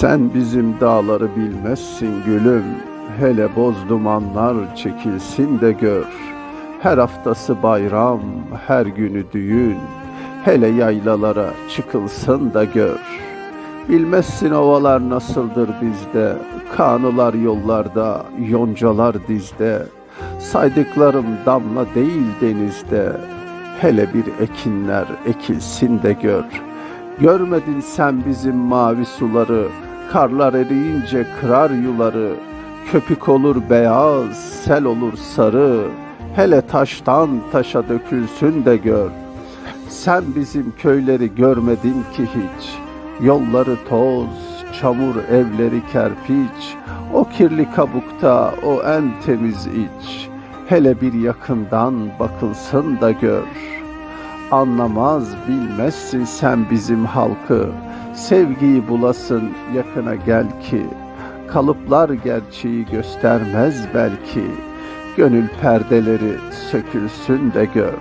Sen bizim dağları bilmezsin gülüm. Hele boz dumanlar çekilsin de gör. Her haftası bayram, her günü düğün. Hele yaylalara çıkılsın da gör. Bilmezsin ovalar nasıldır bizde. Kanılar yollarda, yoncalar dizde. Saydıklarım damla değil denizde. Hele bir ekinler ekilsin de gör. Görmedin sen bizim mavi suları, karlar eriyince kırar yuları. Köpük olur beyaz, sel olur sarı. Hele taştan taşa dökülsün de gör. Sen bizim köyleri görmedin ki hiç. Yolları toz, çamur evleri kerpiç. O kirli kabukta o en temiz iç. Hele bir yakından bakılsın da gör. Anlamaz bilmezsin sen bizim halkı. Sevgiyi bulasın yakına gel ki. Kalıplar gerçeği göstermez belki. Gönül perdeleri sökülsün de gör.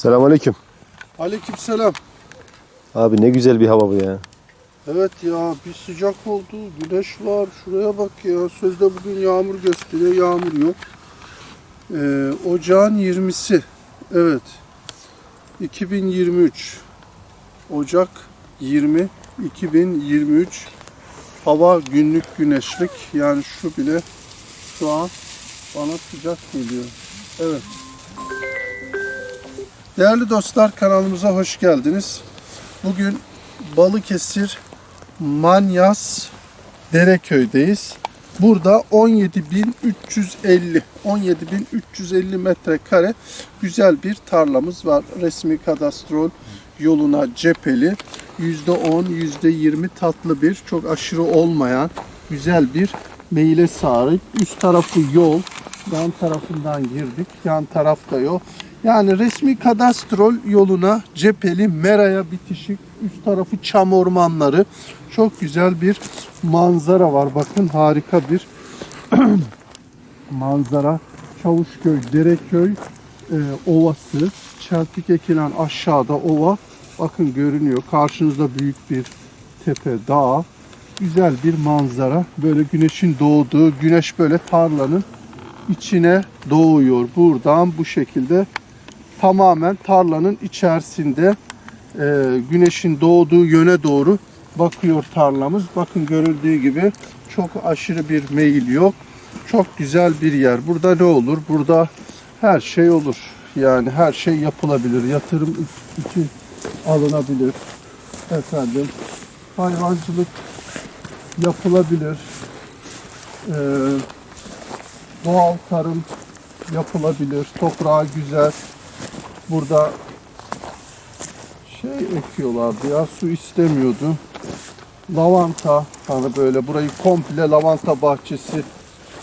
Selamünaleyküm. Aleykümselam. Abi ne güzel bir hava bu ya. Evet ya bir sıcak oldu. Güneş var. Şuraya bak ya. Sözde bugün yağmur gösteriyor. Yağmur yok. Ee, ocağın 20'si. Evet. 2023. Ocak 20 2023. Hava günlük güneşlik. Yani şu bile şu an bana sıcak geliyor. Evet. Değerli dostlar kanalımıza hoş geldiniz. Bugün Balıkesir Manyas Dereköy'deyiz. Burada 17.350 17.350 metrekare güzel bir tarlamız var. Resmi kadastrol yoluna cepheli. %10, %20 tatlı bir, çok aşırı olmayan güzel bir meyile sahip. Üst tarafı yol. Yan tarafından girdik. Yan tarafta yol. Yani resmi kadastrol yoluna cepheli meraya bitişik üst tarafı çam ormanları çok güzel bir manzara var. Bakın harika bir manzara. Çavuşköy, Dereköy e, ovası. Çeltik ekilen aşağıda ova. Bakın görünüyor. Karşınızda büyük bir tepe, dağ. Güzel bir manzara. Böyle güneşin doğduğu, güneş böyle tarlanın içine doğuyor. Buradan bu şekilde tamamen tarlanın içerisinde e, güneşin doğduğu yöne doğru bakıyor tarlamız. Bakın görüldüğü gibi çok aşırı bir meyil yok. Çok güzel bir yer. Burada ne olur? Burada her şey olur. Yani her şey yapılabilir. Yatırım için alınabilir. Efendim hayvancılık yapılabilir. Ee, doğal tarım yapılabilir. Toprağı güzel. Burada şey ekiyorlardı ya su istemiyordu. Lavanta hani böyle burayı komple lavanta bahçesi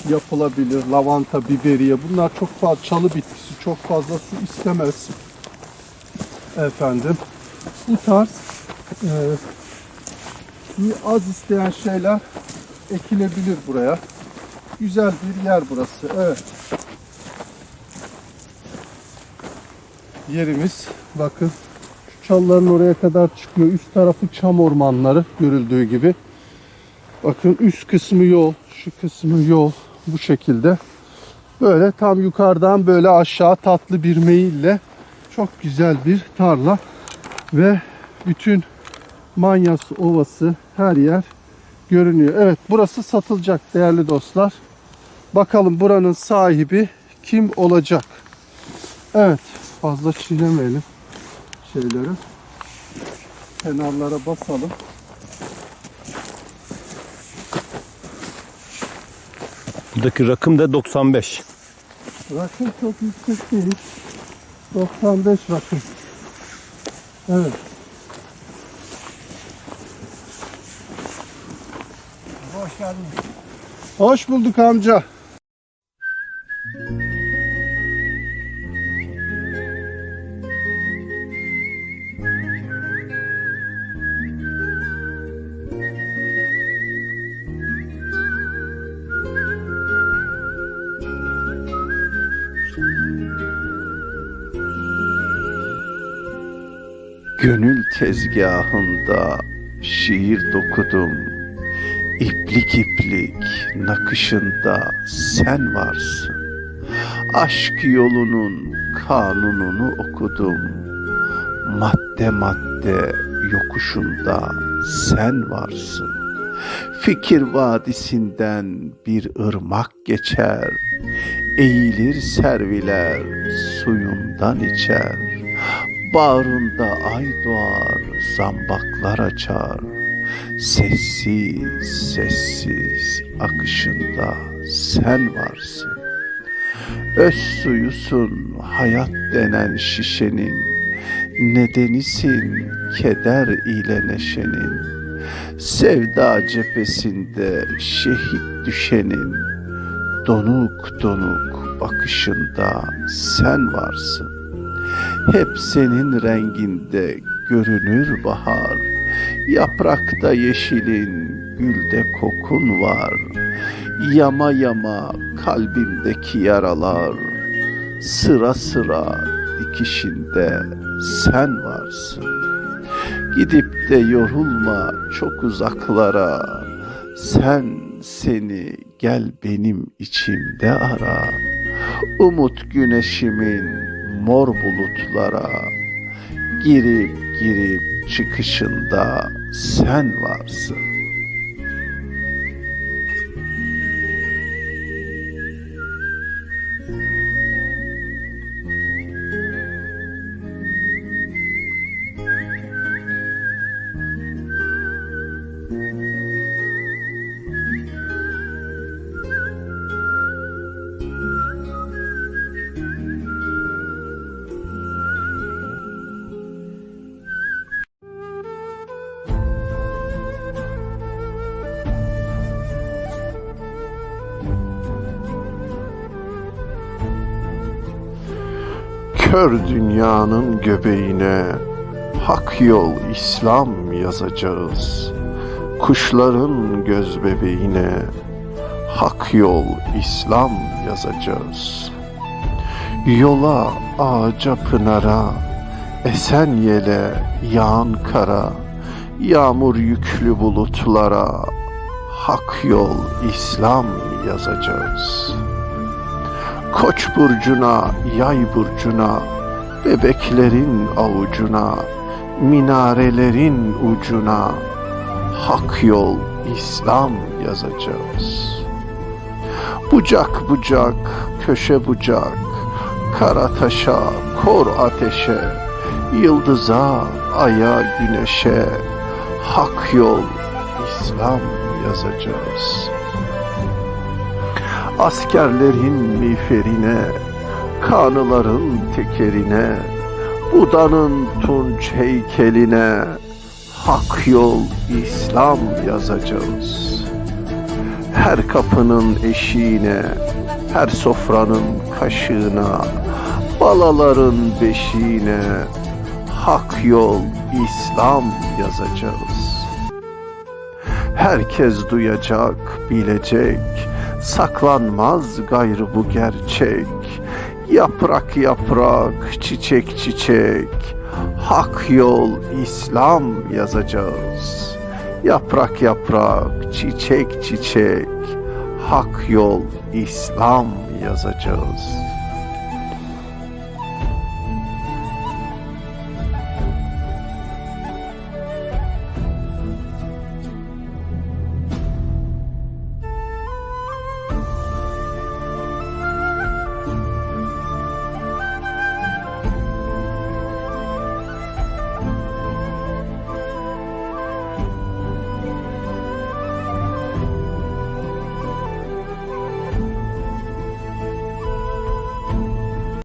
yapılabilir. Lavanta, biberiye bunlar çok fazla çalı bitkisi çok fazla su istemez. Efendim bu tarz e, suyu az isteyen şeyler ekilebilir buraya. Güzel bir yer burası. Evet. yerimiz. Bakın şu çalıların oraya kadar çıkıyor. Üst tarafı çam ormanları görüldüğü gibi. Bakın üst kısmı yol, şu kısmı yol bu şekilde. Böyle tam yukarıdan böyle aşağı tatlı bir meyille çok güzel bir tarla ve bütün Manyas Ovası her yer görünüyor. Evet burası satılacak değerli dostlar. Bakalım buranın sahibi kim olacak? Evet fazla çiğnemeyelim şeyleri. Kenarlara basalım. Buradaki rakım da 95. Rakım çok yüksek değil. 95 rakım. Evet. Hoş geldiniz. Hoş bulduk amca. Gönül tezgahında şiir dokudum. İplik iplik nakışında sen varsın. Aşk yolunun kanununu okudum. Madde madde yokuşunda sen varsın. Fikir vadisinden bir ırmak geçer. Eğilir serviler suyundan içer. Bağrında ay doğar, zambaklar açar. Sessiz sessiz akışında sen varsın. Öz suyusun hayat denen şişenin, nedenisin keder ile neşenin. Sevda cephesinde şehit düşenin, donuk donuk bakışında sen varsın. Hep senin renginde görünür bahar. Yaprakta yeşilin, gülde kokun var. Yama yama kalbimdeki yaralar. Sıra sıra dikişinde sen varsın. Gidip de yorulma çok uzaklara. Sen seni gel benim içimde ara. Umut güneşimin mor bulutlara girip girip çıkışında sen varsın. Kör dünyanın göbeğine hak yol İslam yazacağız. Kuşların göz bebeğine hak yol İslam yazacağız. Yola, ağaca, pınara, esen yele, yağan kara, yağmur yüklü bulutlara hak yol İslam yazacağız.'' Koç burcuna, yay burcuna, bebeklerin avucuna, minarelerin ucuna hak yol İslam yazacağız. Bucak bucak, köşe bucak, kara taşa, kor ateşe, yıldıza, aya, güneşe hak yol İslam yazacağız.'' Askerlerin miğferine, kanıların tekerine, Buda'nın tunç heykeline, hak yol İslam yazacağız. Her kapının eşiğine, her sofranın kaşığına, balaların beşiğine, hak yol İslam yazacağız. Herkes duyacak, bilecek, saklanmaz gayrı bu gerçek. Yaprak yaprak, çiçek çiçek, hak yol İslam yazacağız. Yaprak yaprak, çiçek çiçek, hak yol İslam yazacağız.''